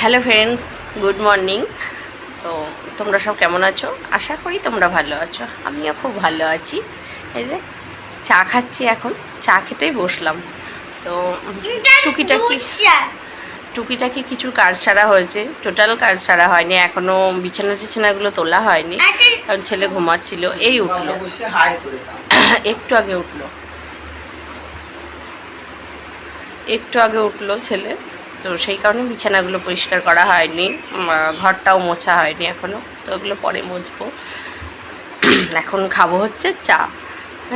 Hello friends, good morning. তো তোমরা সব কেমন আছো? আশা করি তোমরা ভালো আছো। আমিও খুব ভালো আছি। এই যে চা খাচ্ছি এখন। চা খেতেই বসলাম। তো টুকিটাকি টুকিটাকি কিছু কাজ ছাড়া হয়েছে। টোটাল কাজ ছাড়া হয়নি। এখনও বিছানা টিছানাগুলো তোলা হয়নি। কারণ ছেলে ঘুমাচ্ছিল। এই উঠল। একটু আগে উঠল। একটু আগে উঠল ছেলে। তো সেই কারণে বিছানাগুলো পরিষ্কার করা হয়নি ঘরটাও মোছা হয়নি এখনও তো ওগুলো পরে মুছবো। এখন খাব হচ্ছে চা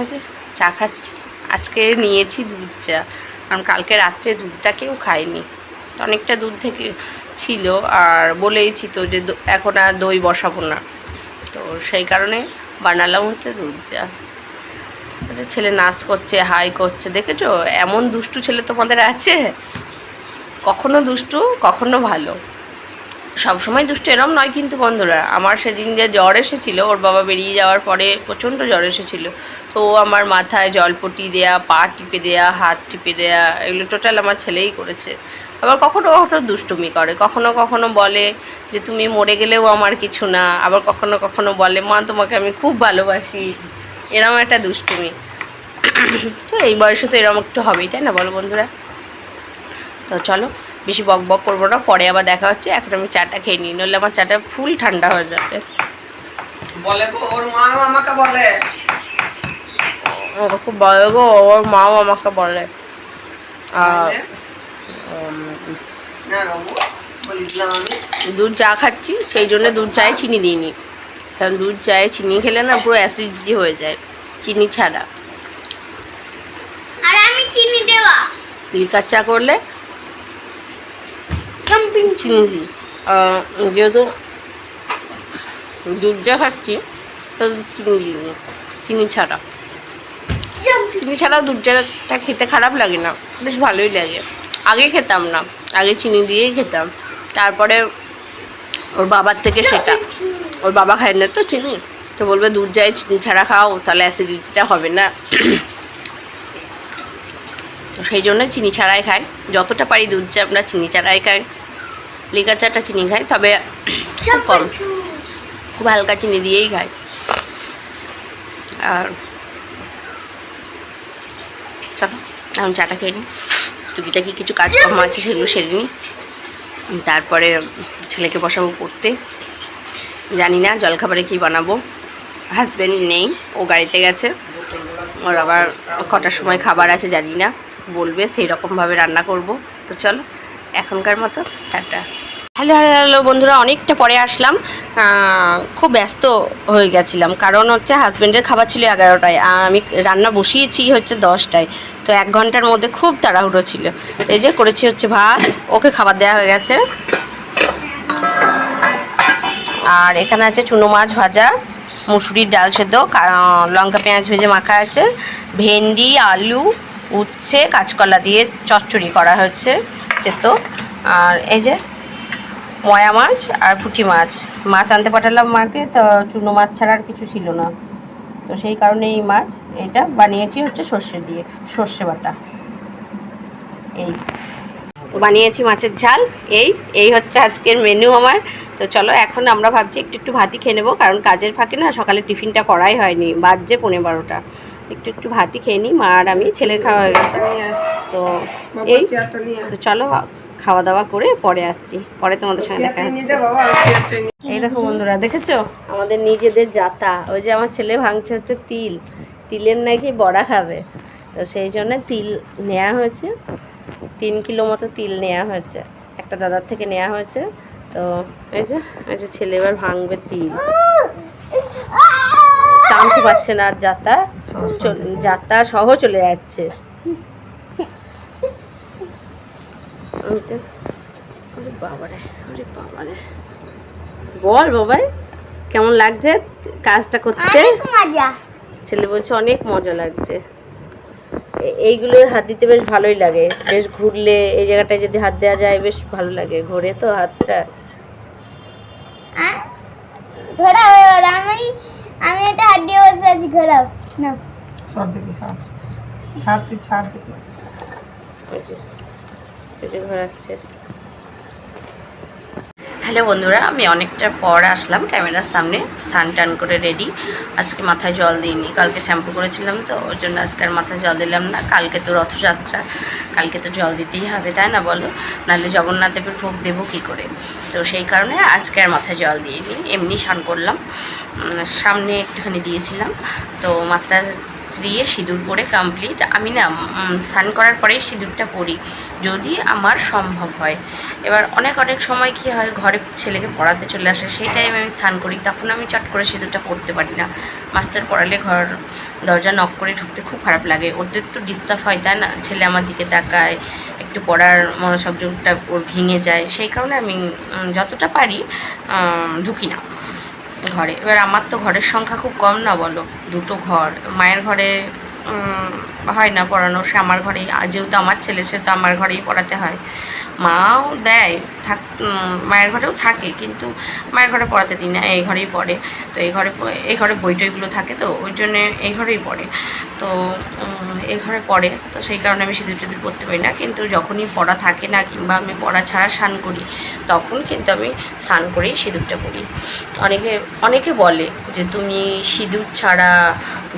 আছে চা খাচ্ছি। আজকে নিয়েছি দুধ চা, কারণ কালকে রাত্রে দুধটা কেউ খায়নি। অনেকটা দুধ থেকে ছিল, আর বলেইছি তো যে এখন আর দই বসাবো না। তো সেই কারণে বানালাম হচ্ছে দুধ চা। আচ্ছা ছেলে নাচ করছে, হাই করছে, দেখেছ? এমন দুষ্টু ছেলে তোমাদের আছে? কখনো দুষ্টু, কখনো ভালো। সবসময় দুষ্টু এরম নয় কিন্তু বন্ধুরা, আমার সেদিন যে জ্বর এসেছিল, ওর বাবা বেরিয়ে যাওয়ার পরে প্রচণ্ড জ্বর এসেছিল। তো আমার মাথায় জলপটি দেয়া, পা টিপে দেয়া, হাত টিপে দেয়া, এগুলো টোটাল আমার ছেলেই করেছে। আবার কখনো কখনো দুষ্টুমি করে, কখনো কখনো বলে যে, তুমি মরে গেলেও আমার কিছু না। আবার কখনো কখনো বলে, মা, তোমাকে আমি খুব ভালোবাসি। এরম একটা দুষ্টুমি। তো এই বয়সে তো এরম একটু হবেই, তাই না? বলো বন্ধুরা। তো চলো বেশি বক বক করব না পরে আবার দেখা হচ্ছে এখন আমি চাটা খেয়ে নিই নইলে আমার চাটা ফুল ঠান্ডা হয়ে যাবে। বলে গো ওর মা আমাকে বলে। ও খুব বলে গো ওর মাও আমাকে বলে। দুধ চা খাচ্ছি সেই জন্য দুধ চায়ে চিনি দিইনি। কারণ দুধ চায়ে চিনি খেলে না পুরো অ্যাসিডিটি হয়ে যায় চিনি ছাড়া। আর আমি চিনি দেওয়া। লিকার চা করলে চিনি দিই যেহেতু দুধ চা খাচ্ছি চিনি দিইনি চিনি ছাড়া। চিনি ছাড়াও দুধ চাটা খেতে খারাপ লাগে না বেশ ভালোই লাগে। আগে খেতাম না আগে চিনি দিয়েই খেতাম। তারপরে ওর বাবার থেকে শেখা ওর বাবা খায় না তো চিনি তো বলবে দুধ যায় চিনি ছাড়া খাও তাহলে অ্যাসিডিটিটা হবে না। তো সেই জন্য চিনি ছাড়াই খাই। যতটা পারি দুধ চা আমরা চিনি ছাড়াই খাই। লিকার চাটা চিনি খাই তবে খুব কম। খুব হালকা চিনি দিয়েই খাই আর চলো, এখন চাটা খেয়ে নিই টুকিটাকি কিছু কাজকর্ম আছে, সেগুলো সেরে নিই তারপরে ছেলেকে বসাবো পড়তে। জানি না জলখাবারে কী বানাবো। হাজব্যান্ড নেই, ও গাড়িতে গেছে। ওর আবার কটার সময় খাবার আছে জানি না। বলবে সেই রকমভাবে রান্না করব। তো চলো এখনকার মতো, টাটা। হ্যালো হ্যালো হ্যালো, বন্ধুরা, অনেকটা পরে আসলাম। খুব ব্যস্ত হয়ে গেছিলাম, কারণ হচ্ছে হাজব্যান্ডের খাবার ছিল এগারোটায়, আর আমি রান্না বসিয়েছি হচ্ছে দশটায়। তো এক ঘণ্টার মধ্যে খুব তাড়াহুড়ো ছিল। এই যে করেছি হচ্ছে ভাত, ওকে খাবার দেওয়া হয়ে গেছে। আর এখানে আছে চুনো মাছ ভাজা, মুসুরির ডাল সেদ্ধ লঙ্কা, পেঁয়াজ ভেজে মাখা আছে, ভেন্ডি, আলু, উচ্ছে, কাঁচকলা দিয়ে চচ্চড়ি করা হয়েছে তেতো আর এই যে ময়া মাছ আর পুঁটি মাছ। মাছ আনতে পাঠালাম মাকে, তো চুনো মাছ ছাড়া আর কিছু ছিল না। তো সেই কারণে এই মাছ, এটা বানিয়েছি হচ্ছে সর্ষে দিয়ে, সর্ষে বাটা। এই। তো বানিয়েছি মাছের ঝাল, এই এই হচ্ছে আজকের মেনু আমার। তো চলো এখন আমরা ভাবছি একটু একটু ভাতই খেয়ে নেব, কারণ কাজের ফাঁকে না সকালে টিফিনটা করাই হয়নি, বাজছে পনেরো বারোটা। একটু একটু ভাতই খেয়ে নিই। মা আর আমি ছেলের খাওয়া হয়ে গেছে। তো এই। তো চলো খাওয়া দাওয়া করে পরে আসছি। পরে তোমাদের সঙ্গে দেখা এই দেখো বন্ধুরা দেখেছ? আমাদের নিজেদের জাতা ওই যে আমার ছেলে ভাঙছে হচ্ছে তিল। তিলের নাকি বড়া খাবে। তো সেই জন্য তিল নেওয়া হয়েছে। তিন কিলো মতো তিল নেওয়া হয়েছে। একটা দাদার থেকে নেওয়া হয়েছে। তো এই যে এই যে ছেলে এবার ভাঙবে তিল। টানতে পারছে না আর যাতা যাতা সহ চলে যাচ্ছে। আমি বাবারে বাবারে। বল বাবাই কেমন লাগছে কাজটা করতে? ছেলে বলছে অনেক মজা লাগছে। এ- এইগুলো হাত দিতে বেশ ভালোই লাগে। বেশ ঘুরলে এই জায়গাটায় যদি হাত দেওয়া যায় বেশ ভালো লাগে। ঘোরে তো হাতটা আহ? ঘোরাও এবার আমি আমি এটা হাত ঘোরাও না। সব দেখি সব ছাড় তুই ছাড় দেখি। ঘোরাচ্ছে। হ্যালো বন্ধুরা, আমি অনেকটা পর আসলাম ক্যামেরার সামনে স্নান টান করে রেডি আজকে মাথায় জল দিইনি, কালকে শ্যাম্পু করেছিলাম তো, ওই জন্য আজকে আর মাথায় জল দিলাম না। কালকে তো রথযাত্রা, কালকে তো জল দিতেই হবে, তাই না বলো? নাহলে জগন্নাথ দেবের ভোগ দেবো কী করে? তো সেই কারণে আজকে আর মাথায় জল দিইনি, এমনি স্নান করলাম। সামনে একটুখানি দিয়েছিলাম, তো মাথা দিয়ে সিঁদুর পরে কমপ্লিট আমি না স্নান করার পরেই সিঁদুরটা পরি। যদি আমার সম্ভব হয়। এবার অনেক অনেক সময় কি হয়, ঘরে ছেলেকে পড়াতে চলে আসে, সেই টাইমে আমি স্নান করি, তখন আমি চট করে সিঁদুরটা পড়তে পারি না। মাস্টার পড়ালে ঘর দরজা নক করে ঢুকতে খুব খারাপ লাগে। ওদের তো ডিস্টার্ব হয়, তাই না? ছেলে আমার দিকে তাকায়, একটু পড়ার মনোসংযোগটা ওর ভেঙে যায়। সেই কারণে আমি যতটা পারি ঢুকি না ঘরে। এবার আমার তো ঘরের সংখ্যা খুব কম না বলো? দুটো ঘর। মায়ের ঘরে হয় না পড়ানো, সে আমার ঘরেই যেহেতু আমার ছেলে সে তো আমার ঘরেই পড়াতে হয়। মাও দেয়, থাক মায়ের ঘরেও থাকে, কিন্তু মায়ের ঘরে পড়াতে দিই না, এই ঘরেই পড়ে। তো এই ঘরে এই ঘরে বই টইগুলো থাকে তো, ওই জন্যে এই ঘরেই পড়ে। তো এই ঘরে পড়ে, তো সেই কারণে আমি সিঁদুর টিঁদুর পড়তে পারি না, কিন্তু যখনই পড়া থাকে না কিংবা আমি পড়া ছাড়া স্নান করি, তখন কিন্তু আমি স্নান করেই সিঁদুরটা পড়ি। অনেকে অনেকে বলে যে, তুমি সিঁদুর ছাড়া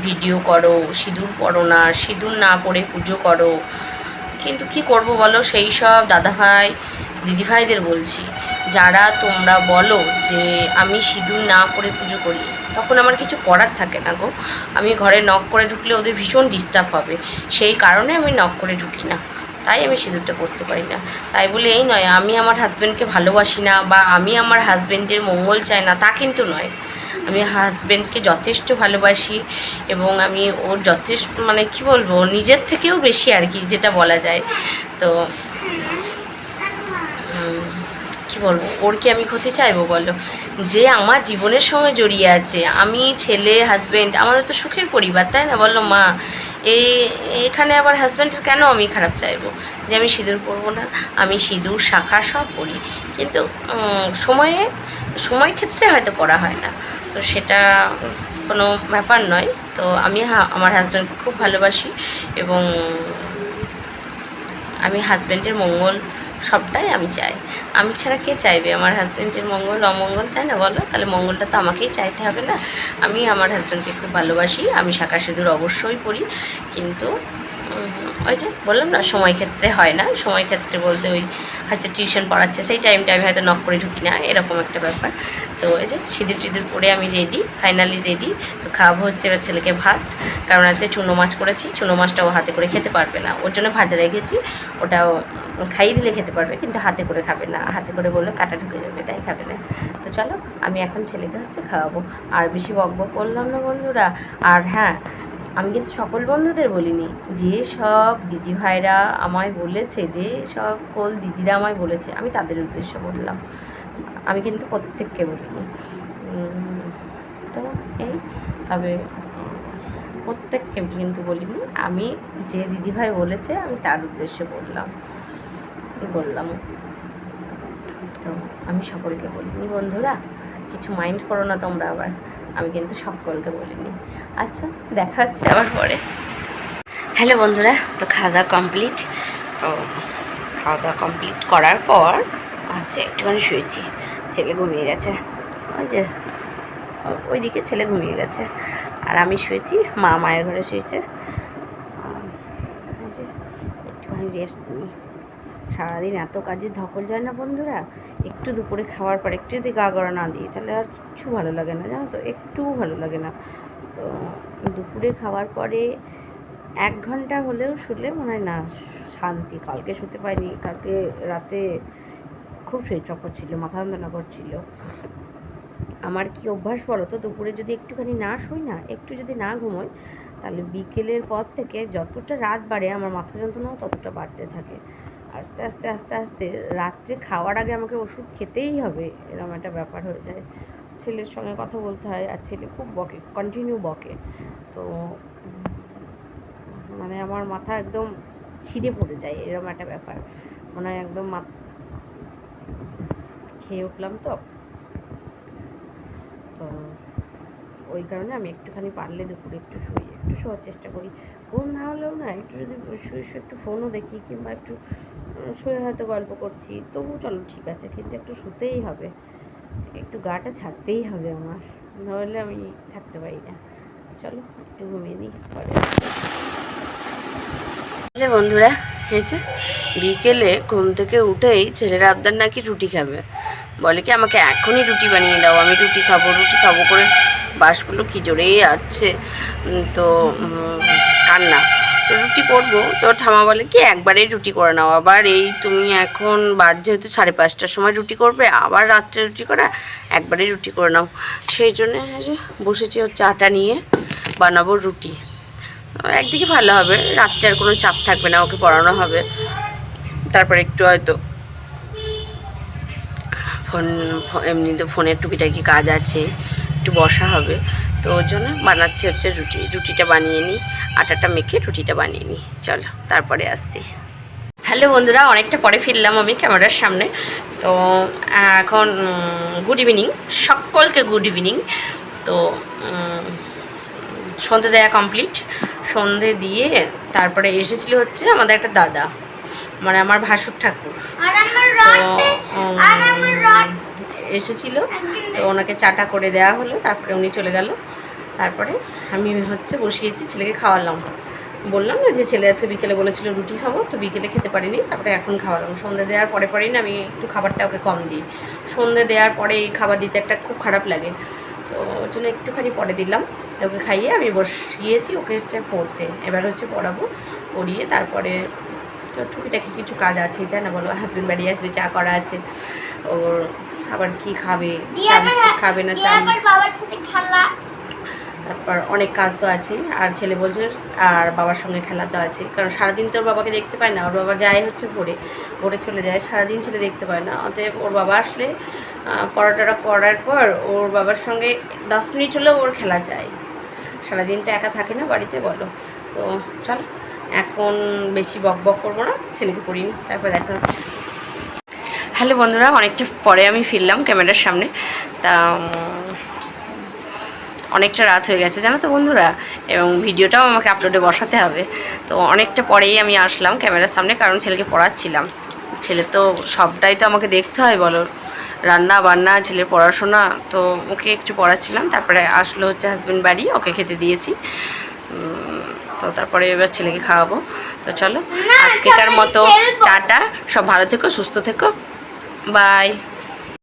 ভিডিও করো, সিঁদুর পড়ো না সিঁদুর না পড়ে পুজো করো। কিন্তু কি করব বলো? সেই সব দাদাভাই, দিদিভাইদের বলছি। যারা তোমরা বলো যে আমি সিঁদুর না পরে পুজো করি, তখন আমার কিছু করার থাকে না গো। আমি ঘরে নক করে ঢুকলে ওদের ভীষণ ডিস্টার্ব হবে। সেই কারণে আমি নক করে ঢুকি না। তাই আমি সিঁদুরটা পরতে পারি না। তাই বলে, এই নয়, আমি আমার হাজব্যান্ডকে ভালোবাসি না বা আমি আমার হাজব্যান্ডের মঙ্গল চাই না। তা কিন্তু নয়। আমি হাজব্যান্ডকে যথেষ্ট ভালোবাসি এবং আমি ওর যথেষ্ট মানে কি বলব, নিজের থেকেও বেশি আর কি, যেটা বলা যায়। তো কি বলব? ওর কি আমি ক্ষতি চাইব বলো? যে আমার জীবনের সঙ্গে জড়িয়ে আছে, আমি ছেলে হাজব্যান্ড আমাদের তো সুখের পরিবার, তাই না বলল মা? এই এখানে আবার হাজব্যান্ডের কেন আমি খারাপ চাইব? যে আমি সিঁদুর পরবো না, আমি সিঁদুর, শাখা সব পরি কিন্তু সময়ে, সময় ক্ষেত্রে হয়তো পড়া হয় না। তো সেটা কোনো ব্যাপার নয়। তো আমি আমার হাজব্যান্ডকে খুব ভালোবাসি এবং আমি হাজব্যান্ডের মঙ্গল সবটাই আমি চাই। আমি ছাড়া কে চাইবে? আমার হাজব্যান্ডের মঙ্গল, অমঙ্গল, তাই না বলো? তাহলে মঙ্গলটা তো আমাকেই চাইতে হবে না। আমি আমার হাজব্যান্ডকে খুব ভালোবাসি, আমি শাঁখা সিঁদুর অবশ্যই পড়ি, কিন্তু ওই যে বললাম না, সময় ক্ষেত্রে হয় না। সময় ক্ষেত্রে বলতে ওই হয়তো টিউশন পড়াচ্ছে, সেই টাইমটা আমি হয়তো নক করে ঢুকি না, এরকম একটা ব্যাপার। তো ওই যে সিঁদুর টিঁদুর পরে আমি রেডি ফাইনালি রেডি তো খাওয়াবো হচ্ছে এবার ছেলেকে ভাত, কারণ আজকে চুনো মাছ করেছি, চুনো মাছটাও হাতে করে খেতে পারবে না। ওর জন্য ভাজা রেখেছি, ওটাও খাইয়ে দিলে খেতে পারবে, কিন্তু হাতে করে খাবে না। হাতে করে বললে কাটা ঢুকে যাবে, তাই খাবে না। তো চলো, আমি এখন ছেলেকে হচ্ছে খাওয়াবো। আর বেশি বক বক করলাম না বন্ধুরা। আর হ্যাঁ আমি কিন্তু সকল বন্ধুদের বলিনি, যে সব দিদিভাইরা আমায় বলেছে, যে সকল দিদিরা আমায় বলেছে, আমি তাদের উদ্দেশ্য বললাম। আমি কিন্তু প্রত্যেককে বলিনি। তো এই, তবে প্রত্যেককে কিন্তু বলিনি। আমি যে দিদিভাই বলেছে, আমি তার উদ্দেশ্যে বললাম। বললাম। তো আমি সকলকে বলিনি, বন্ধুরা। কিছু মাইন্ড করো না তোমরা আবার। আমি কিন্তু সকলকে বলিনি। আচ্ছা দেখা হচ্ছে আবার পরে। হ্যালো বন্ধুরা, তো খাওয়া দাওয়া কমপ্লিট। তো খাওয়া দাওয়া কমপ্লিট করার পর হচ্ছে একটুখানি শুয়েছি। ছেলে ঘুমিয়ে গেছে। ওই যে, ওইদিকে ছেলে ঘুমিয়ে গেছে। আর আমি শুয়েছি, মা মায়ের ঘরে শুয়েছে। একটুখানি রেস্ট নিই। সারাদিন এত কাজের ধকল যায় না বন্ধুরা। একটু দুপুরে খাওয়ার পর একটু যদি গা গড়া না দিই, তাহলে আর কিছু ভালো লাগে না, জানো তো? একটুও ভালো লাগে না। তো দুপুরে খাওয়ার পরে এক ঘণ্টা হলেও শুলে মনে হয়, না, শান্তি। কালকে শুতে পারিনি, কালকে রাতে খুব শরীর চক্কর ছিল, মাথা যন্ত্রণা করছিল। আমার কি অভ্যাস বলো তো? দুপুরে যদি একটুখানি না শুই না, একটু যদি না ঘুমোই, তাহলে বিকেলের পর থেকে যতটা রাত বাড়ে, আমার মাথা যন্ত্রণাও ততটা বাড়তে থাকে। আস্তে আস্তে আস্তে আস্তে রাত্রে খাওয়ার আগে আমাকে ওষুধ খেতেই হবে এরকম একটা ব্যাপার হয়ে যায়। ছেলের সঙ্গে কথা বলতে হয় আর ছেলে খুব বকে কন্টিনিউ বকে। তো মানে আমার মাথা একদম ছিঁড়ে পড়ে যায় এরকম একটা ব্যাপার। মনে হয় একদম খেয়ে উঠলাম তো। তো ওই কারণে আমি একটুখানি পারলে দুপুরে একটু শুই, একটু শোয়ার চেষ্টা করি। ঘুম না হলেও না, একটু যদি শুয়ে শুয়ে একটু ফোনও দেখি কিংবা একটু শুয়ে হয়তো গল্প করছি। তবু চলো, ঠিক আছে, কিন্তু একটু শুতেই হবে। একটু গাটা ছাড়তেই হবে আমার, নাহলে আমি থাকতে পারি না। চলো, একটু ঘুমিয়ে নিই, পরে। বন্ধুরা, হয়েছে? বিকেলে ঘুম থেকে উঠেই ছেলের আবদার নাকি রুটি খাবে। বলে কি, আমাকে এখনই রুটি বানিয়ে দাও, আমি রুটি খাব রুটি খাব করে বাসগুলো কি জোরেই আছে তো কান্না। তো রুটি করব। তো ঠামা বলে, কি একবারেই রুটি করে নাও। আবার এই তুমি এখন বাদ যেহেতু সাড়ে পাঁচটার সময় রুটি করবে, আবার রাত্রে রুটি করা একবারেই রুটি করে নাও। সেই জন্যে যে বসেছি ওর চাটা নিয়ে, বানাবো রুটি। একদিকে ভালো হবে, রাত্রে আর কোনো চাপ থাকবে না, ওকে পড়ানো হবে। তারপর একটু হয়তো ফোন এমনি তো ফোনের টুকিটাকি কাজ আছে, একটু বসা হবে। তো ওর জন্য বানাচ্ছি হচ্ছে রুটি। রুটিটা বানিয়ে নিই আটাটা মেখে রুটিটা বানিয়ে নিই। চলো তারপরে আসছি। হ্যালো বন্ধুরা অনেকটা পরে ফিরলাম আমি ক্যামেরার সামনে। তো এখন গুড ইভিনিং সকলকে গুড ইভিনিং তো সন্ধে দেয়া কমপ্লিট সন্ধে দিয়ে তারপরে এসেছিল হচ্ছে আমাদের একটা দাদা মানে আমার ভাসুর ঠাকুর। তো এসেছিল। তো ওনাকে চাটা করে দেওয়া হলো, তারপরে উনি চলে গেল। তারপরে আমি হচ্ছে বসিয়েছি, ছেলেকে খাওয়ালাম। বললাম না যে ছেলে আজকে বিকেলে বলেছিল রুটি খাব, তো বিকেলে খেতে পারিনি, তারপরে এখন খাওয়ালাম। সন্ধে দেওয়ার পরে পরেই না আমি একটু খাবারটা ওকে কম দিই। সন্ধে দেওয়ার পরে এই খাবার দিতে একটা খুব খারাপ লাগে। তো ওর জন্য একটুখানি পরে দিলাম। ওকে খাইয়ে আমি বসিয়েছি ওকে হচ্ছে পড়তে। এবার হচ্ছে পড়াবো, পড়িয়ে তারপরে তো টুকিটাকি কিছু কাজ আছে, তাই না বলো? হাজবেন্ড বাড়ি আসবে, চা করা আছে। ওর আবার কি খাবে খাবে না খেলা। তারপর অনেক কাজ তো আছেই আর ছেলে বলছে আর বাবার সঙ্গে খেলা তো আছে কারণ সারাদিন তো ওর বাবাকে দেখতে পায় না ওর বাবা যায় হচ্ছে ভোরে ভোরে চলে যায় সারাদিন ছেলে দেখতে পায় না অতএব ওর বাবা আসলে আহ, পড়াটা করার পর ওর বাবার সঙ্গে দশ মিনিট হলেও ওর খেলা চাই সারাদিন তো একা থাকে না বাড়িতে বলো। তো চলো এখন বেশি বক বক করব না ছেলেকে পড়িনি তারপর দেখা হচ্ছে। হ্যালো বন্ধুরা অনেকটা পরে আমি ফিরলাম ক্যামেরার সামনে। তা অনেকটা রাত হয়ে গেছে জানো তো বন্ধুরা? এবং ভিডিওটাও আমাকে আপলোডে বসাতে হবে। তো অনেকটা পরেই আমি আসলাম ক্যামেরার সামনে কারণ ছেলেকে পড়াচ্ছিলাম। ছেলে তো সবটাই তো আমাকে দেখতে হয় বলো। রান্না বান্না ছেলের পড়াশোনা তো ওকে একটু পড়াচ্ছিলাম। তারপরে আসলো হচ্ছে হাজব্যান্ড বাড়ি ওকে খেতে দিয়েছি। তো তারপরে এবার ছেলেকে খাওয়াবো। তো চলো আজকেকার মতো টাটা সব ভালো থেকো সুস্থ থেকো। বাই